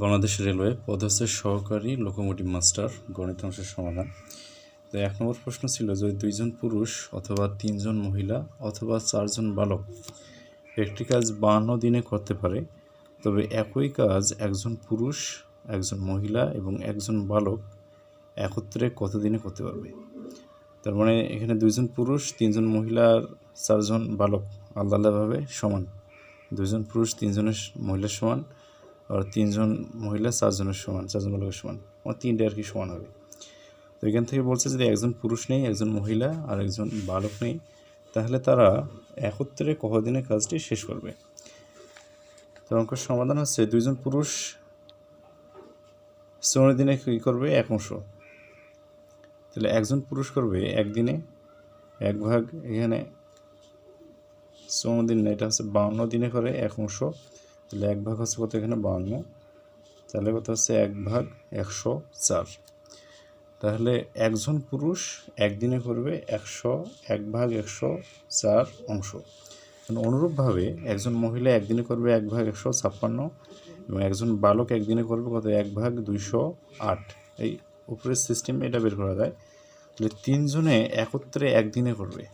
Bangladesh railway পদ হচ্ছে সহকারী লোকোমোটিভ মাস্টার গণিত অংশের সমাধান। তো এক নম্বর প্রশ্ন ছিল যে দুইজন পুরুষ অথবা তিনজন মহিলা অথবা চারজন বালক একটি কাজ বান্ন দিনে করতে পারে, তবে একই কাজ একজন পুরুষ, একজন মহিলা এবং একজন বালক একত্রে কত দিনে করতে পারবে? তার মানে এখানে দুইজন পুরুষ, তিনজন মহিলা আর চারজন বালক আলাদা আলাদাভাবে সমান। দুইজন পুরুষ, তিনজনের মহিলা সমান। আর তিনজন মহিলা, চারজনের সমান, চারজন বালকের সমান। আমার তিনটে আর কি সমান হবে। তো এখান থেকে বলছে যদি একজন পুরুষ নেই, একজন মহিলা আর একজন বালক নেই, তাহলে তারা একত্রে কতদিনে কাজটি শেষ করবে? তো অঙ্কের সমাধান হচ্ছে দুইজন পুরুষ চৌন্ন দিনে কী করবে? এক অংশ। তাহলে একজন পুরুষ করবে একদিনে এক ভাগ, এখানে চৌন্ন দিন এটা হচ্ছে বাউন্ন দিনে করে এক অংশ। তাহলে এক ভাগ হচ্ছে কত এখানে বাউন্ন? তাহলে কত হচ্ছে এক ভাগ একশো চার। তাহলে একজন পুরুষ একদিনে করবে একশো, এক ভাগ একশো চার অংশ। অনুরূপভাবে একজন মহিলা একদিনে করবে এক ভাগ একশো ছাপ্পান্ন এবং একজন বালক একদিনে করবে কত? এক ভাগ দুইশো আট। এই উপরের সিস্টেম এটা বের করা যায়। তাহলে তিনজনে একত্রে একদিনে করবে।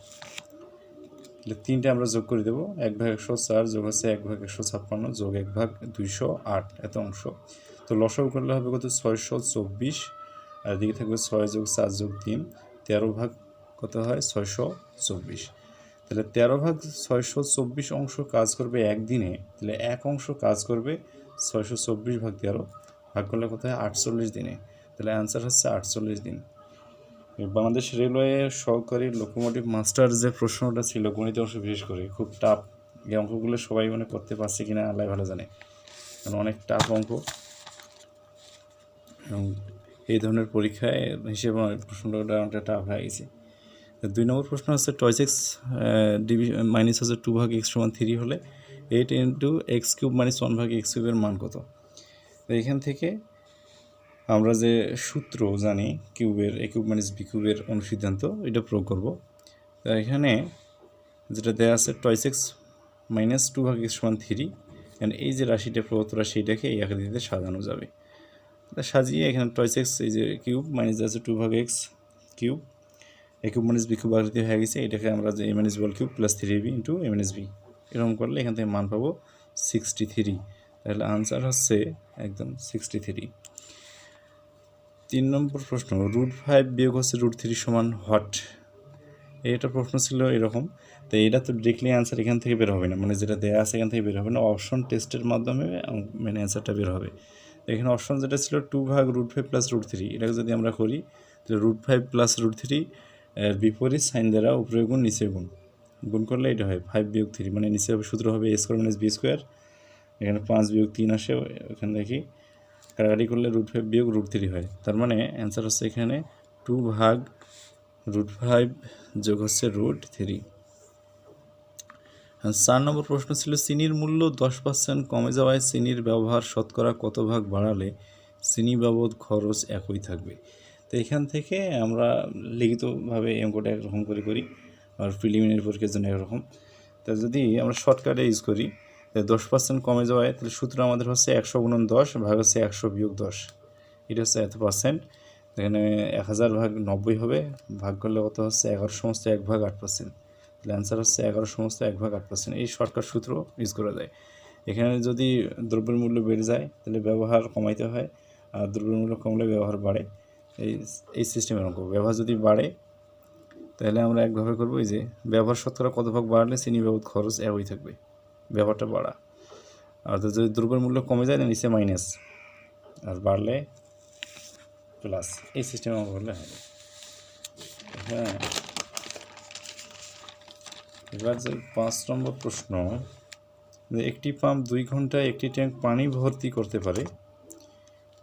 তাহলে তিনটে আমরা যোগ করে দেবো। এক ভাগ একশো চার যোগ হচ্ছে এক ভাগ একশো ছাপ্পান্ন যোগ এক ভাগ দুইশো আট, এত অংশ। তো লসও করলে হবে কত? ছয়শো চব্বিশ। আর এদিকে থাকবে ছয় যোগ চার যোগ তিন। তেরো ভাগ কত হয়? ছয়শো চব্বিশ। তাহলে তেরো ভাগ ছয়শো চব্বিশ অংশ কাজ করবে একদিনে। তাহলে এক অংশ কাজ করবে ছয়শো চব্বিশ ভাগ তেরো। ভাগ করলে কত হয়? আটচল্লিশ দিনে। তাহলে অ্যান্সার হচ্ছে আটচল্লিশ দিন। বাংলাদেশ রেলওয়ে সহকারী লোকোমোটিভ মাস্টার যে প্রশ্নটা ছিল গণিত অংশ বিশেষ করে, খুব টাফ এই অঙ্কগুলো সবাই মনে করতে পারছে কিনা আল্লাহ ভালো জানে। কারণ অনেক টাফ অঙ্ক। এবং এই ধরনের পরীক্ষায় হিসেবে প্রশ্নটা অনেকটা টাফ হয়ে গেছে। দুই নম্বর প্রশ্ন হচ্ছে টয়েস এক্স ডিভি মাইনাস হচ্ছে টু ভাগ এক্স সমান থ্রি হলে eight into x cube minus one ভাগ এক্স কিউবের মান কত? এখান থেকে আমরা যে সূত্র জানি, কিউবের এ কিউব মাইনাস বি কিউবের অনুসিদ্ধান্ত, এটা প্রয়োগ করব। তা এখানে যেটা দেওয়া আছে টয়েস এক্স মাইনাস টু ভাগ এক্স সমান থ্রি এই যে রাশিটা, প্রদত্ত রাশি, এটাকে এই আকৃতিতে সাজানো যাবে। তা সাজিয়ে এখানে টয়েস এক্স এই যে কিউব মাইনাস আছে টু ভাগ x cube a cube minus b cube আকৃতি হয়ে গেছে, এটাকে আমরা যে এম এনএস বল cube plus three b into m b এরকম করলে এখান থেকে মান পাবো সিক্সটি থ্রি তাহলে আনসার হচ্ছে একদম সিক্সটি থ্রি তিন নম্বর প্রশ্ন রুট ফাইভ বিয়োগ হচ্ছে রুট থ্রি সমান হট এটা প্রশ্ন ছিল এরকম। তো এটা তো ডিরেক্টলি অ্যান্সার এখান থেকে বের হবে না। মানে যেটা দেওয়া আছে এখান থেকে বের হবে না। অপশন টেস্টের মাধ্যমে মানে অ্যান্সারটা বের হবে। এখানে অপশন যেটা ছিল টু ভাগ root five plus root three এটাকে যদি আমরা করি, তাহলে root five plus root three বিপরীত সাইন দ্বারা উপরে গুণ নিচে গুণ। গুণ করলে এটা হয় ফাইভ বিয়োগ থ্রি মানে নিচে সূত্র হবে a square minus b square এখানে পাঁচ বিয়োগ তিন আসে, এখানে দেখি। কাটাকাটি করলে রুট ফাইভ বিয়োগ রুট থ্রি হয়। তার মানে অ্যান্সার হচ্ছে এখানে টু ভাগ রুট ফাইভ যোগ হচ্ছে রুট থ্রি চার নম্বর প্রশ্ন ছিল, চিনির মূল্য দশ পার্সেন্ট কমে যাওয়ায় চিনির ব্যবহার শতকরা কত ভাগ বাড়ালে চিনি বাবদ খরচ একই থাকবে? তো এখান থেকে আমরা লিখিতভাবে অঙ্কটা একরকম করে করি, আর প্রিলিমিনারি পরীক্ষার জন্য একরকম তা যদি আমরা শর্টকাটে ইউজ করি দশ পার্সেন্ট কমে যাওয়ায় তাহলে সূত্র আমাদের হচ্ছে একশো গুণন দশ ভাগ হচ্ছে একশো বিয়োগ দশ। এটা হচ্ছে এত পার্সেন্ট এখানে এক হাজার ভাগ নব্বই হবে, ভাগ করলে কত হচ্ছে? এগারো সমস্ত এক ভাগ আট পার্সেন্ট তাহলে অ্যান্সার হচ্ছে এগারো সমস্ত এক ভাগ আট পার্সেন্ট এই শর্টকাট সূত্র ইউজ করা যায়। এখানে যদি দ্রব্যের মূল্য বেড়ে যায়, তাহলে ব্যবহার কমাইতে হয় আর দ্রব্যের মূল্য কমলে ব্যবহার বাড়ে। এই এই সিস্টেমের অঙ্ক। ব্যবহার যদি বাড়ে, তাহলে আমরা একভাবে করব, এই যে ব্যবহার শতকরা কত ভাগ বাড়লে চিনি বাবদ খরচ একই থাকবে। ব্যবহারটা বাড়া। আর যদি দ্রব্যের মূল্য কমে যায়, নিচে মাইনাস আর বাড়লে প্লাস এই সিস্টেমে অঙ্ক করলে হবে। হ্যাঁ। এবার যে পাঁচ নম্বর প্রশ্ন, যে একটি পাম্প দুই ঘন্টায় একটি ট্যাঙ্ক পানি ভর্তি করতে পারে।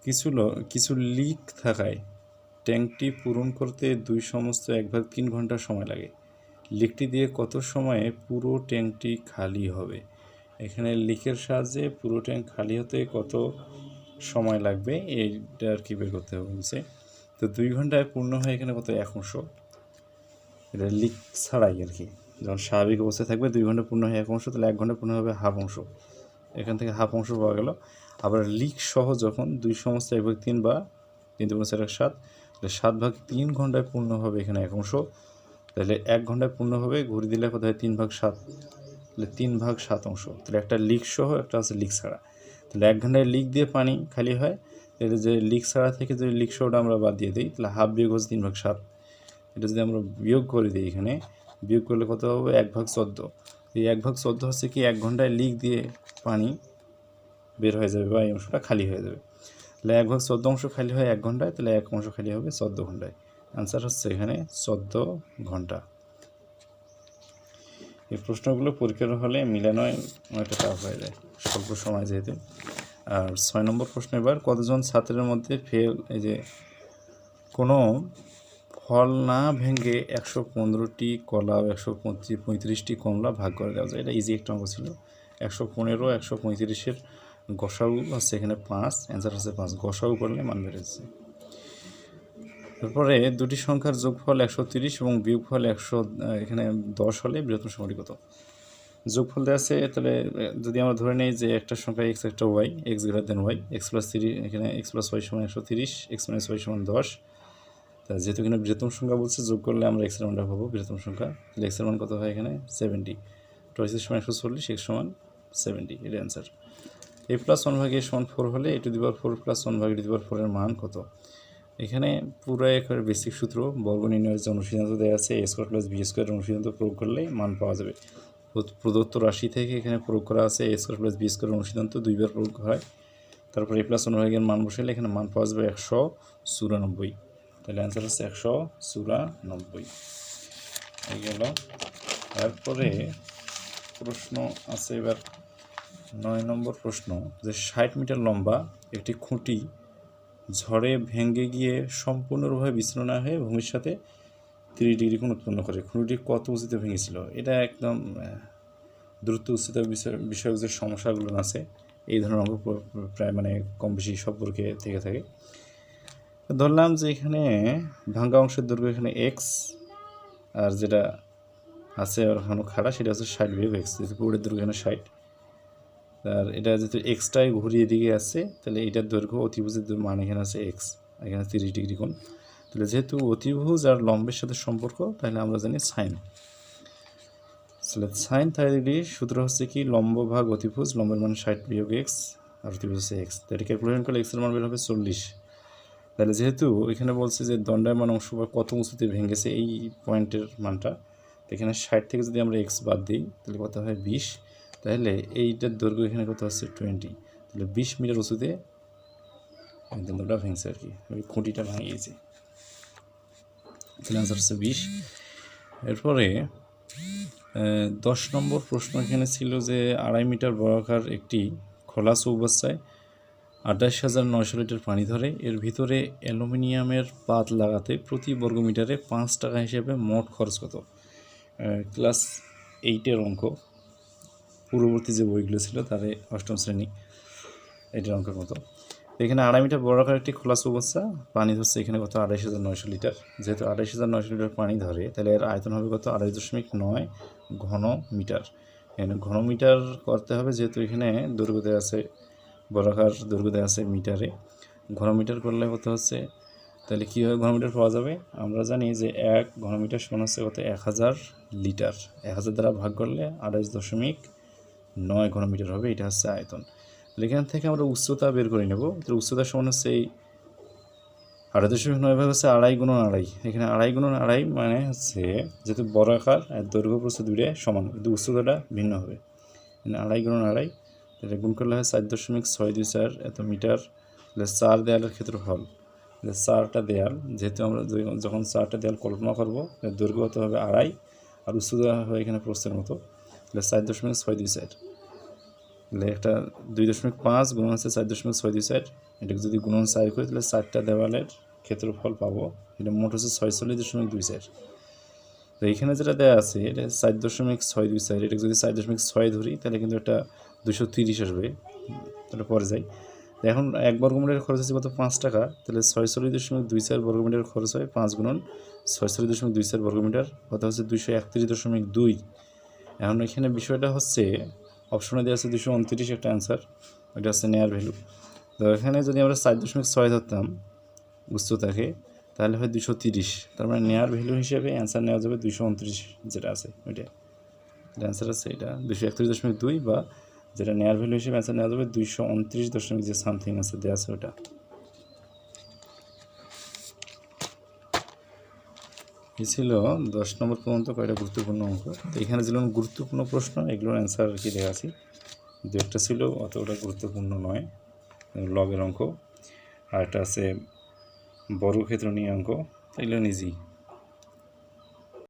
কিছু কিছু লিক থাকায় ট্যাঙ্কটি পূরণ করতে দুই সমস্ত এক ভাগ তিন ঘণ্টা সময় লাগে। লিকটি দিয়ে কত সময়ে পুরো ট্যাঙ্কটি খালি হবে? এখানে লিকের সাহায্যে পুরো ট্যাঙ্ক খালি হতে কত সময় লাগবে এইটা আর কি বের করতে হবে বলছে। তো দুই ঘন্টায় পূর্ণ হয় এখানে কত এক অংশ। এটা লিক ছাড়াই আর কি। যখন স্বাভাবিক অবস্থায় থাকবে দুই ঘণ্টা পূর্ণ হয় এক অংশ, তাহলে এক ঘণ্টা পূর্ণ হবে হাফ অংশ। এখান থেকে হাফ অংশ পাওয়া গেল। আবার লিক সহ যখন দুই সমস্ত এক ভাগ তিন বা তিন দুগুণ চার এক সাত, তাহলে সাত ভাগ তিন ঘন্টায় পূর্ণ হবে এখানে এক অংশ। তাহলে এক ঘন্টায় পূর্ণ হবে ঘুরে দিলে কোথায় তিন ভাগ সাত। তাহলে তিন ভাগ সাত অংশ। তাহলে একটা লিক সহ একটা আছে লিক ছাড়া। তাহলে এক ঘন্টায় লিক দিয়ে পানি খালি হয়। তাহলে যে লিক ছাড়া থেকে যদি লিক সহটা আমরা বাদ দিয়ে দিই, তাহলে হাফ বিয়োগ হচ্ছে তিন ভাগ সাত। এটা যদি আমরা বিয়োগ করে দিই এখানে, বিয়োগ করলে কত হবে? এক ভাগ চোদ্দ। এই এক ভাগ চোদ্দ হচ্ছে কি, এক ঘন্টায় লিক দিয়ে পানি বের হয়ে যাবে বা এই অংশটা খালি হয়ে যাবে। তাহলে এক ভাগ চোদ্দ অংশ খালি হয় এক ঘন্টায়, তাহলে এক অংশ খালি হবে চোদ্দ ঘন্টায়। অ্যান্সার হচ্ছে এখানে চোদ্দ ঘণ্টা। এই প্রশ্নগুলো পরীক্ষার হলে মিলানোয় অনেকটা টাফ হয়ে যায়, স্বল্প সময় যেহেতু। আর ছয় নম্বর প্রশ্ন এবার, কতজন ছাত্রের মধ্যে ফেল এই যে, কোনো ফল না ভেঙে একশো পনেরোটি কলা একশো পঁয়ত্রিশটি কমলা ভাগ করে দেওয়া যায়। এটা ইজি একটা অঙ্ক ছিল। একশো পনেরো, একশো পঁয়ত্রিশের গসাউ হচ্ছে এখানে পাঁচ অ্যান্সার হচ্ছে পাঁচ। গসাউ করলে মান বেড়েছে তারপরে দুটি সংখ্যার যোগফল একশো তিরিশ এবং বিয়োগফল একশো এখানে দশ হলে বৃহত্তম সংখ্যাটি কত? যোগফল দেওয়া আছে, তাহলে যদি আমরা ধরে নিই যে একটা সংখ্যা এক্স একটা y x greater than y x plus three এখানে এক্স প্লাস ওয়াই সমান একশো তিরিশ এক্স মাইনাস ওয়াই সমান দশ। তা যেহেতু এখানে বৃহত্তম সংখ্যা বলছে, যোগ করলে আমরা এক্সের মানটা পাবো বৃহত্তম সংখ্যা। তাহলে এক্সের মান কত হয় এখানে? সেভেন্টি টোয়েসের সমান একশো চল্লিশ এক্স সমান সেভেন্টি এটা অ্যান্সার এ প্লাস ওয়ান ভাগে এ সমান ফোর হলে এ টু দিবার ফোর প্লাস ওয়ান ভাগে টু দিবার ফোরের মান কত? এখানে পুরো একবার বেসিক সূত্র। বর্গ নির্ণয়ের যে অনুসিদ্ধান্ত দেওয়া আছে a square plus b square অনুসিদ্ধান্ত প্রয়োগ করলে মান পাওয়া যাবে। প্রদত্ত রাশি থেকে এখানে প্রয়োগ করা আছে a square plus b square অনুসিদ্ধান্ত, দুইবার প্রয়োগ হয়। তারপর এ প্লাস অনুভাগের মান বসাইলে এখানে মান পাওয়া যাবে একশো চুরানব্বই। তাহলে অ্যান্সার হচ্ছে একশো চুরানব্বই। এই গেল। তারপরে প্রশ্ন আছে এবার, নয় নম্বর প্রশ্ন, যে ষাট মিটার লম্বা একটি খুঁটি ঝড়ে ভেঙে গিয়ে বিচ্ছিন্ন না হয়ে ভূমির সাথে তিরিশ ডিগ্রি কোণ উৎপন্ন করে। খুঁটিটি কত উঁচুতে ভেঙেছিল? এটা একদম দ্রুত উচ্চতার বিষয়, বিষয়ক যে সমস্যাগুলো আছে, এই ধরনের অঙ্ক প্রায় মানে কম বেশি সম্পর্কে থেকে থাকে। ধরলাম যে এখানে ভাঙ্গা অংশের দৈর্ঘ্য এখানে এক্স আর যেটা আছে ওখানে খাড়া, সেটা হচ্ছে ষাট বিয়োগ এক্স পুরোটার দৈর্ঘ্য এখানে ষাট। আর এটা যেহেতু এক্সটাই ঘুরিয়ে দিকে আছে, তাহলে এটার দৈর্ঘ্য অতিভুজের মান এখানে আছে এক্স এখানে তিরিশ ডিগ্রি কোণ। তাহলে যেহেতু অতিভুজ আর লম্বের সাথে সম্পর্ক, তাহলে আমরা জানি সাইন। তাহলে সাইন থার্টি ডিগ্রি সূত্র হচ্ছে কি, লম্ব ভাগ অতিভুজ, লম্বের মান ষাট বিয়োগ এক্স আর অতিভুজ হচ্ছে এক্স তাহলে ক্যালকুলেশন করলে এক্সের মান বের হবে চল্লিশ। তাহলে যেহেতু এখানে বলছে যে দণ্ডায়মান অংশ বা কত উঁচুতে ভেঙেছে এই পয়েন্টের মানটা এখানে ষাট থেকে যদি আমরা এক্স বাদ দিই, তাহলে কত হয় বিশ। তাহলে এইটার দৈর্ঘ্য এখানে কত হচ্ছে টোয়েন্টি তাহলে বিশ মিটার উঁচুতে দণ্ডটা ভেঙেছে আর কি। ওই খুঁটিটা ভাঙিয়েছে তাহলে আনসার হচ্ছে বিশ। এরপরে দশ নম্বর প্রশ্ন এখানে ছিল যে আড়াই মিটার বর্গাকার একটি খোলা চৌবাচ্চায় আঠাশ হাজার নয়শো লিটার পানি ধরে। এর ভিতরে অ্যালুমিনিয়ামের পাত লাগাতে প্রতি বর্গমিটারে পাঁচ টাকা হিসেবে মোট খরচ কত? ক্লাস এইটের অঙ্ক। পূর্ববর্তী যে বইগুলো ছিল তারে অষ্টম শ্রেণি, এটার অঙ্কের মতো। এখানে আড়াই মিটার বর্গাকার একটি খোলা চৌবাচ্চা পানি ধরছে এখানে কত আড়াইশ হাজার নয়শো লিটার। যেহেতু আড়াইশ হাজার নয়শো লিটার পানি ধরে, তাহলে এর আয়তন হবে কত? আড়াই দশমিক নয় ঘন মিটার। এখানে ঘন মিটার করতে হবে, যেহেতু এখানে দেওয়া আছে দৈর্ঘ্য দেওয়া আছে মিটারে। ঘন মিটার করলে কত হচ্ছে? তাহলে কীভাবে ঘনমিটার পাওয়া যাবে? আমরা জানি যে এক ঘনমিটার সমান হচ্ছে কত? এক হাজার লিটার। এক হাজার দ্বারা ভাগ করলে আড়াইশ দশমিক নয় ঘনমিটার হবে, এটা হচ্ছে আয়তন। তাহলে এখান থেকে আমরা উচ্চতা বের করে নেব। তো উচ্চতা সমান হচ্ছে এই আড়াই দশমিক নয় ভাগ হচ্ছে আড়াই গুণন আড়াই। এখানে আড়াই গুণন আড়াই মানে হচ্ছে যেহেতু বড় আকার আর দৈর্ঘ্য প্রস্থ দূরে সমান, কিন্তু উচ্চতাটা ভিন্ন হবে। এখানে আড়াই গুণন আড়াই, তাহলে গুণ করলে হয় চার দশমিক ছয় দুই চার এত মিটার। তাহলে চার দেয়ালের ক্ষেত্রফল তাহলে চারটা দেয়াল, যেহেতু আমরা যখন চারটা দেয়াল কল্পনা করব দৈর্ঘ্য হতে হবে আড়াই, আর উচ্চতা হবে এখানে প্রস্থের মতো। তাহলে চার দশমিক ছয় দুই চার তাহলে একটা দুই দশমিক পাঁচ গুণন হচ্ছে চার দশমিক ছয় দুই চার এটাকে যদি গুণন চার করি, তাহলে চারটা দেওয়ালের ক্ষেত্রফল পাবো। এটা মোট হচ্ছে ছয়চল্লিশ দশমিক দুই চার তো এখানে যেটা দেওয়া আছে, এটা চার দশমিক ছয় দুই চার এটা যদি চার দশমিক ছয় ধরি, তাহলে কিন্তু এটা দুশো তিরিশ আসবে। তাহলে পরে যাই। এখন এক বর্গমিটার খরচ হচ্ছে কত? পাঁচ টাকা। তাহলে ছয়চল্লিশ দশমিক দুই চার বর্গমিটার খরচ হয় পাঁচ গুণন ছয়চল্লিশ দশমিক দুই চার বর্গমিটার। কথা হচ্ছে দুইশো একত্রিশ দশমিক দুই। এখন এখানে বিষয়টা হচ্ছে অপশনে দেওয়া আছে দুশো উনত্রিশ একটা অ্যান্সার ওইটা হচ্ছে নেয়ার ভ্যালু তো এখানে যদি আমরা চার দশমিক ছয় ধরতাম উচ্চতাকে তাহলে হয় দুশো তিরিশ। তার মানে নেয়ার ভ্যালু হিসেবে অ্যান্সার নেওয়া যাবে দুশো উনত্রিশ যেটা আছে ওইটা। অ্যান্সার আছে এটা দুশো একত্রিশ দশমিক দুই বা যেটা নেয়ার ভ্যালু হিসেবে অ্যান্সার নেওয়া যাবে দুইশো উনত্রিশ দশমিক যে সামথিং আছে দেওয়া আছে ওটা। এই ছিল দশ নম্বর পর্যন্ত কয়েকটা গুরুত্বপূর্ণ অঙ্ক? এখানে যেগুলো গুরুত্বপূর্ণ প্রশ্ন, এগুলোর অ্যান্সার আর কি দেখাচ্ছি দু একটা ছিল, অতটা গুরুত্বপূর্ণ নয় লগের অঙ্ক। আর একটা আছে বর্গক্ষেত্র নিয়ে অঙ্ক। এগুলো নিজেই